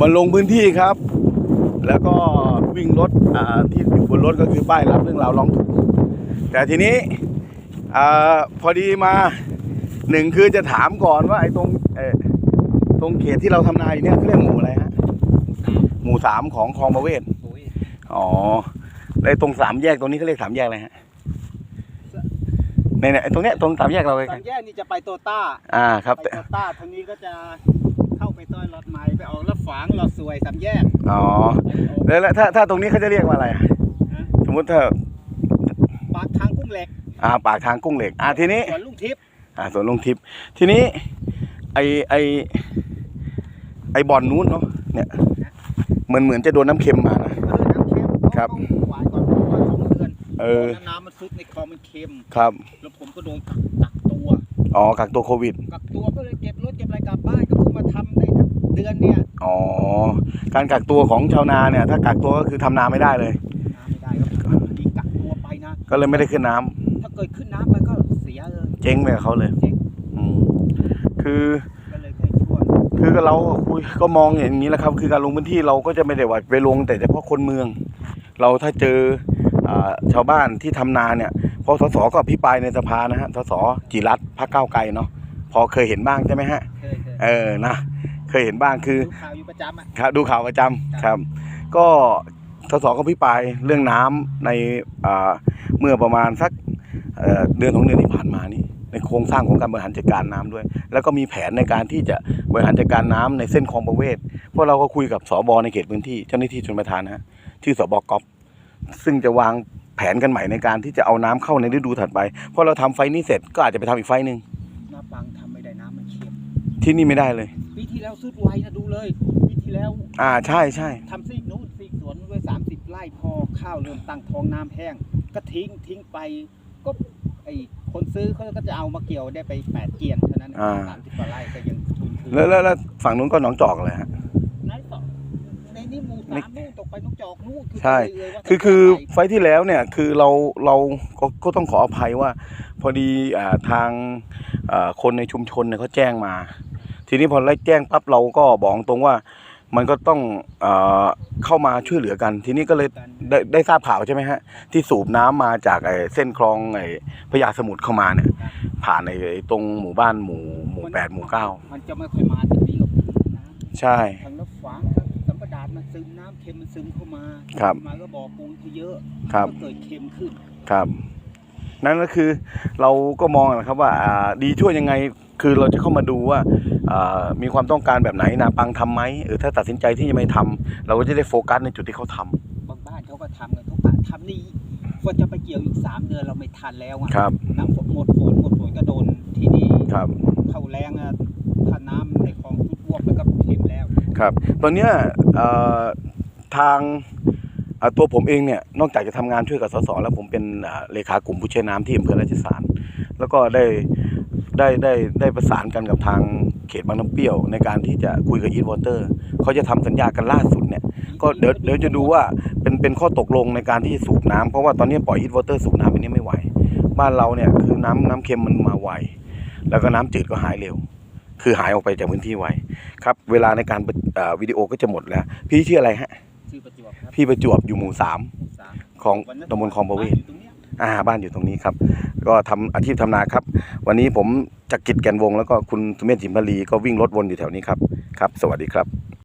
มาลงพื้นที่ครับ แล้วก็วิ่งรถอ่าที่อยู่บนรถก็คือป้ายรับเรื่องราวร้องทุกข์แต่ทีนี้อาพอดีมาหนึ่งคือจะถามก่อนว่าไอ้ตรงเอ่อตรงเขตที่เราทำนายเนี่ยเขาเรียกหมู่อะไรฮะหมู่สามของคลองประเวศโอ้ยอ๋อแล้วตรงสามแยกตรงนี้เขาเรียกสามแยกอะไรฮะในเนี่ยไอ้ตรงเนี้ยตรงสามแยกเราเลยสามแยกนี่จะไปโตต้า อ่าครับไปโตต้าทางนี้ก็จะ เข้าไปต้อยรถไม้ไปออกรถฝางรถสวยสามแยกอ๋อแล้วแล้วถ้าถ้าตรงนี้เขาจะเรียกว่าอะไรอะฮะสมมติถ้าปากทางกุ้งเหล็กอ่าปากทางกุ้งเหล็กอ่าทีนี้สวนลุงทิพย์อ่าสวนลงทิพย์ทีนี้ ไอไอไอบอลนู้นเนาะเนี่ยเหมือนเหมือนจะโดนน้ำเค็มมานะ เออน้ำเค็มครับ ต้องหวานก่อนประมาณสองเดือนเออพน้ำมันซุดในคลองมันเค็มครับ แล้วผมก็โดนกักกักตัว อ๋อกักตัวโควิด กักตัวก็เลยเก็บรถเก็บอะไรกลับบ้านก็เพิ่งมาทำได้ทักเดือนเนี่ยอ๋อ การกักตัวของชาวนาเนี่ย ถ้ากักตัวก็คือทำนาไม่ได้เลยน้ำไม่ได้ก็ดีกักตัวไปนะ ก็เลยไม่ได้ขึ้นน้ำถ้าเกิดขึ้นน้ำไปก็เสียเลย เจ๊งไปกับเขาเลยเจ๊ง อืมคือก็เลยเคยชวนคือเราก็คุยก็มองอย่างนี้แหละครับ คือการลงพื้นที่เราก็จะไม่ได้ว่าไปลงแต่เฉพาะคนเมือง เราถ้าเจออ่าชาวบ้านที่ทำนาเนี่ย พอสสก็อภิปรายในสภานะฮะสสจิรัตน์พรรคก้าวไกลเนาะพอเคยเห็นบ้างใช่ไหมฮะ เคยเคยเออนะเคยเห็นบ้างคือ ดูข่าวอยู่ประจำอะ ครับดูข่าวประจำครับก็สสก็พิปรายเรื่องน้ำในอ่าเมื่อประมาณสักเอ่อเดือนของเดือนที่ผ่านมานี้ ในโครงสร้างของการบริหารจัดการน้ำด้วย แล้วก็มีแผนในการที่จะบริหารจัดการน้ำในเส้นคลองประเวศเพราะเราก็คุยกับสบในเขตพื้นที่เจ้าหน้าที่ชนประทานนะฮะชื่อสบก๊อฟซึ่งจะวาง แผนกันใหม่ในการที่จะเอาน้ำเข้าในฤดูถัดไปเพราะเราทำไฟนี้เสร็จก็อาจจะไปทำอีกไฟหนึ่งน้ำปังทำไม่ได้น้ำมันเค็มที่นี่ไม่ได้เลยปีที่แล้วสุดไวนะดูเลยปีที่แล้ว อ่าใช่ใช่ทำซีกนู้นซีกสวนไว้สามสิบไร่พอข้าวเริ่มตั้งท้องน้ำแห้ง ก็ทิ้งทิ้งไปก็ไอคนซื้อเขาก็จะเอามาเกี่ยวได้ไปแปดเกียนเท่านั้นสามสิบกว่าไร่ก็ยังทุนคืนแล้วแล้วแล้วฝั่งนู้นก็หนองจอกเลยฮะในต่อในนี้หมู่สามนู่นตกไปน้องจอกนู่นใช่เยๆว่าคือคือไฟล์ที่แล้วเนี่ยคือเราเราก็ก็ต้องขออภัยว่า พอดีอ่าทางอ่าคนในชุมชนเนี่ยเขาแจ้งมา ทีนี้พอไล่แจ้งปั๊บเราก็บอกตรงว่า มันก็ต้องอาเข้ามาช่วยเหลือกัน ทีนี้ก็เลยได้ได้ทราบข่าวใช่ไหมฮะที่สูบน้ำมาจากไอ้เส้นคลองไอ้พญาสมุทรเข้ามาเนี่ย ผ่านไอ้ไอ้ตรงหมู่บ้านหมู่หมู่แปดหมู่เก้ามันจะไม่ค่อยมาทางนี้หรอกน้ำใช่ ทางรถฝางทางสัมปดานมัน ซึมน้ำเค็มมันซึมเข้ามาครับ มาก็บ่อปูนเขาเยอะครับ ก็เกิดเค็มขึ้น ครับ นั่นก็คือเราก็มองนะครับว่าอ่าดีช่วยยังไงคือเราจะเข้ามาดูว่าอ่ามีความต้องการแบบไหนนาปังทำไหมเออถ้าตัดสินใจที่จะไม่ทำเราก็จะได้โฟกัสในจุดที่เขาทำบางบ้านเขาก็ทำกันทุกบ้านทำนี่ฝนจะไปเกี่ยวอีกสามเดือนเราไม่ทันแล้วอะครับน้ำฝนหมดฝนหมดฝนก็โดนที่นี่ครับ เข้าแรงอะถ้าน้ำในคลองทุกวบแล้วก็เค็มแล้ว ครับ ตอนเนี้ยเอ่อทางเอ่อตัวผมเองเนี่ยนอกจากจะทำงานช่วยกับสสแล้วผมเป็นอ่าเลขากลุ่มผู้ใช้น้ำที่อำเภอราชสารแล้วก็ได้ได้ได้ได้ประสานกันกับทางเขตบางน้ำเปรี้ยว ในการที่จะคุยกับอีทวอเตอร์เขาจะทำสัญญากันล่าสุดเนี่ยก็เดี๋ยวเดี๋ยวจะดูว่าเป็นเป็นข้อตกลงในการที่จะสูบน้ำเพราะว่าตอนนี้ปล่อยอีทวอเตอร์สูบน้ำอันนี้ไม่ไหว บ้านเราเนี่ยคือน้ำน้ำเค็มมันมาไวแล้วก็น้ำจืดก็หายเร็ว คือหายออกไปจากพื้นที่ไวครับ เวลาในการเอ่อวิดีโอก็จะหมดแล้ว พี่ชื่ออะไรฮะชื่อประจวบครับพี่ประจวบอยู่หมู่สามหมู่สามของวันนั้นตำบลคลองประเวศบ้านอยู่ตรงเนี้ยอ่าบ้านอยู่ตรงนี้ครับ ก็ทำอาชีพทำนาครับ วันนี้ผมจักริดแกนวงศ์แล้วก็คุณสุเมธจิมพลีก็วิ่งรถวนอยู่แถวนี้ครับครับ สวัสดีครับ